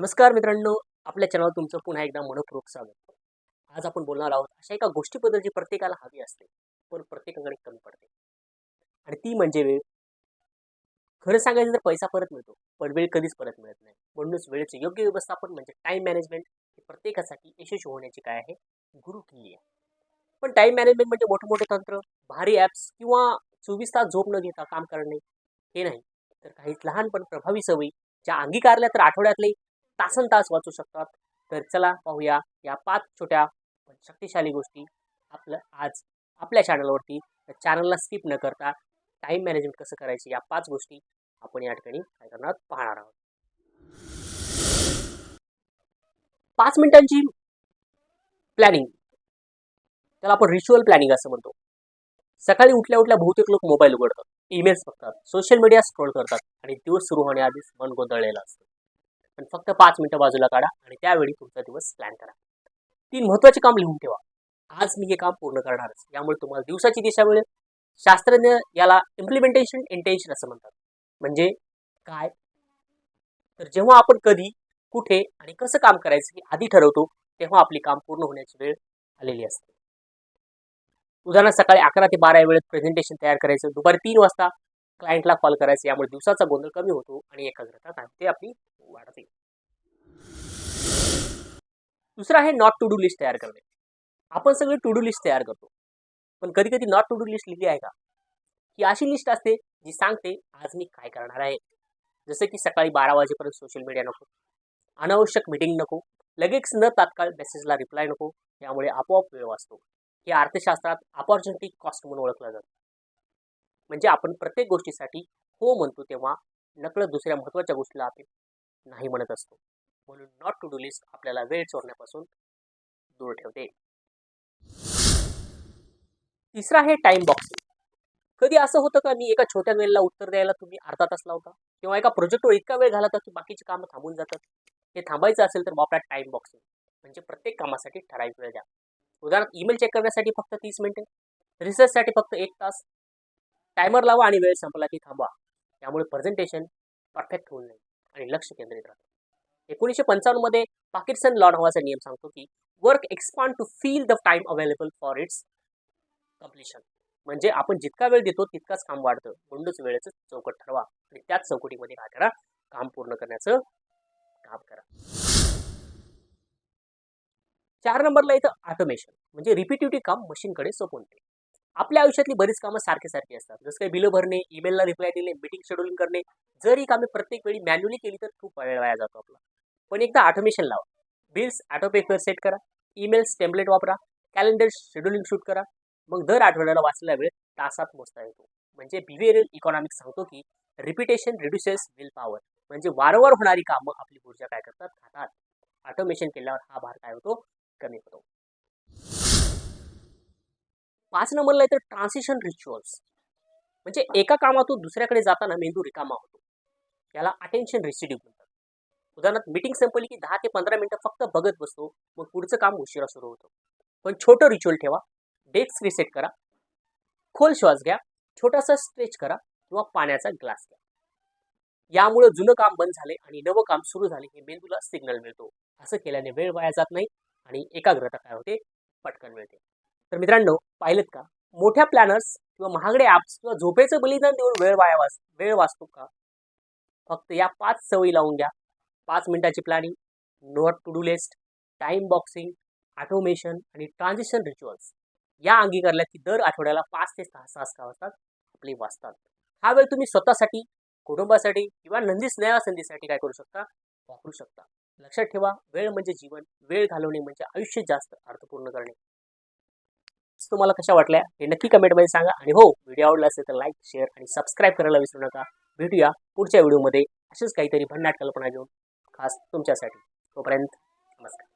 नमस्कार मित्रांनो आपल्या चॅनल तुमचं पुन्हा एकदा मनपूर्वक स्वागत. आज आपण बोलणार आहोत अशा एका गोष्टीबद्दल जी प्रत्येकाला हवी असते पण प्रत्येकाकडे कमी पडते. आणि ती म्हणजे वेळ. खरं सांगायचं तर पैसा परत मिळतो पण वेळ कधीच परत मिळत नाही. म्हणूनच वेळेचे योग्य व्यवस्थापन म्हणजे टाईम मॅनेजमेंट हे प्रत्येकासाठी यशस्वी होण्याची काय आहे? गुरु किल्ली आहे. पण टाईम मॅनेजमेंट म्हणजे मोठे मोठे तंत्र भारी ॲप्स किंवा चोवीस तास झोप न घेता काम करणे हे नाही. तर काही लहान पण प्रभावी सवयी ज्या अंगीकारल्या तर आठवड्यातले तासन तास वाचू शकतात. तर चला पाहूया या पाच छोट्या पण शक्तिशाली गोष्टी आपलं आज आपल्या चॅनलवरती चॅनलला स्किप न करता टाईम मॅनेजमेंट कसं करायचं या पाच गोष्टी आपण या ठिकाणी काय करणार पाहणार आहोत. पाच मिनिटांची प्लॅनिंग त्याला आपण रिच्युअल प्लॅनिंग असं म्हणतो. सकाळी उठल्या उठल्या बहुतेक लोक मोबाईल उघडतात. ईमेल्स बघतात. सोशल मीडिया स्क्रोल करतात. आणि दिवस सुरू होण्याआधीच मन गोंधळलेलं असतं. पण फक्त पाच मिनिटं बाजूला काढा आणि त्यावेळी तुमचा दिवस प्लॅन करा. तीन महत्त्वाचे काम लिहून ठेवा. आज मी हे काम पूर्ण करणारच. यामुळे तुम्हाला दिवसाची दिशा मिळेल. शास्त्रज्ञ याला इम्प्लिमेंटेशन इंटेन्शन असं म्हणतात. म्हणजे काय? तर जेव्हा आपण कधी कुठे आणि कसं काम करायचं हे आधी ठरवतो तेव्हा आपली काम पूर्ण होण्याची वेळ आलेली असते. उदाहरणार्थ सकाळी अकरा ते बारा या वेळेत प्रेझेंटेशन तयार करायचं. दुपारी तीन वाजता क्लायंटला कॉल करायचं यामुळे दिवसाचा गोंधळ कमी होतो आणि एकाग्रता काय ते आपली वाढते. दुसरं आहे नॉट टू डू लिस्ट तयार करणे. आपण सगळे टू डू लिस्ट तयार करतो. पण कधी कधी नॉट टू डू लिस्ट लिहिली आहे का? ही अशी लिस्ट असते जी सांगते आज मी काय करणार आहे. जसं की सकाळी बारा वाजेपर्यंत सोशल मीडिया नको. अनावश्यक मिटिंग नको. लगेच न तात्काळ मेसेजला रिप्लाय नको. यामुळे आपोआप वेळ वाचतो. हे अर्थशास्त्रात अपॉर्च्युनिटी कॉस्ट म्हणून ओळखलं जातं. म्हणजे आपण प्रत्येक गोष्टीसाठी हो म्हणतो तेव्हा नकळत दुसऱ्या महत्त्वाच्या गोष्टीला आपण नाही म्हणत असतो. म्हणून नॉट टू डू लिस्ट आपल्याला वेळ चोरण्यापासून दूर ठेवते. तिसरा आहे टाइम बॉक्सिंग कधी असं होतं का मी एका छोट्या मेलला उत्तर द्यायला तुम्ही अर्धा तास लावता? किंवा एका प्रोजेक्टवर इतका वेळ घालवता की बाकीची कामं थांबून जातात? हे थांबायचं असेल तर वापरा टाइम बॉक्सिंग म्हणजे प्रत्येक कामासाठी ठराविक वेळ द्या. उदाहरणार्थ ईमेल चेक करण्यासाठी फक्त तीस मिनिटे. रिसर्चसाठी फक्त एक तास. टायमर लावा आणि वेळ संपला की थांबवा. त्यामुळे प्रेझेंटेशन परफेक्ट होऊन जाईल आणि लक्ष केंद्रित राहतं. एकोणीसशे पंचावन्नमध्ये पाकिस्तान लॉ नावाचा नियम सांगतो की work expand to fill the time available for its completion म्हणजे आपण जितका वेळ देतो तितकाच काम वाढतं. म्हणूनच वेळेचं चौकट ठरवा आणि त्याच चौकटीमध्ये काय करा काम पूर्ण करण्याचं काम करा. चार नंबरला येतं ऑटोमेशन म्हणजे रिपिटेटिव्ह काम मशीनकडे सोपवून देईल. आपल्या आयुष्यातली बरीच कामं सारखी सारखी असतात. जसं काही बिलं भरणे ईमेलला रिप्लाय देणे मीटिंग शेड्यूलिंग करणे जर ही कामे प्रत्येक वेळी मॅन्युअली केली तर खूप वेळ वाया जातो आपला. पण एकदा ऑटोमेशन लावा. बिल्स ऑटोपेकर सेट करा ईमेल्स टेम्पलेट वापरा कॅलेंडर शेड्युलिंग शूट करा. मग दर आठवड्याला वाचलेला वेळ तासात मोजता येतो. म्हणजे बिहेवियरल इकॉनॉमिक्स सांगतो की रिपिटेशन रिड्युसेस विल पॉवर म्हणजे वारंवार होणारी कामं आपली ऊर्जा काय करतात? खातात. ऑटोमेशन केल्यावर हा भार काय होतो? कमी होतो. पाच नंबरला येतं ट्रान्सिशन रिच्युअल्स म्हणजे एका कामातून दुसऱ्याकडे जाताना मेंदू रिकामा होतो. याला अटेन्शन रिसिडिव्ह म्हणतात. उदाहरणार्थ मीटिंग संपली की दहा ते पंधरा मिनिटं फक्त बघत बसतो मग पुढचं काम उशिरा सुरू होतं. पण छोटं रिच्युअल ठेवा डेस्क रिसेट करा खोल श्वास घ्या छोटासा स्ट्रेच करा किंवा पाण्याचा ग्लास घ्या. यामुळे जुनं काम बंद झाले आणि नवं काम सुरू झाले हे मेंदूला सिग्नल मिळतो. असं केल्याने वेळ वाया जात नाही आणि एकाग्रता काय होते? पटकन मिळते. तर मित्रांनो पाहिलेत का? मोठ्या प्लॅनर्स किंवा महागडे ॲप्स किंवा झोपेचं बलिदान देऊन वेळ वाया वाच वेळ वाचतो का? फक्त या पाच सवयी लावून घ्या. पाच मिनिटाची planning note to do list time boxing automation आणि ट्रान्झिशन रिच्युअल्स या अंगीकारल्या की दर आठवड्याला पाच ते सहा सहा सहा वाजतात आपली वाचतात. हा वेळ तुम्ही स्वतःसाठी कुटुंबासाठी किंवा नंदी स्नेहासंधीसाठी काय करू शकता? वापरू शकता. लक्षात ठेवा वेळ म्हणजे जीवन वेळ घालवणे म्हणजे आयुष्य जास्त अर्थपूर्ण करणे. तुम्हाला कशा वाटल्या हे नक्की कमेंटमध्ये सांगा. आणि हो व्हिडिओ आवडला असेल तर लाईक शेअर आणि सबस्क्राईब करायला विसरू नका. भेटूया पुढच्या व्हिडिओमध्ये असेच काहीतरी भन्नाट कल्पना घेऊन खास तुमच्यासाठी. तोपर्यंत नमस्कार.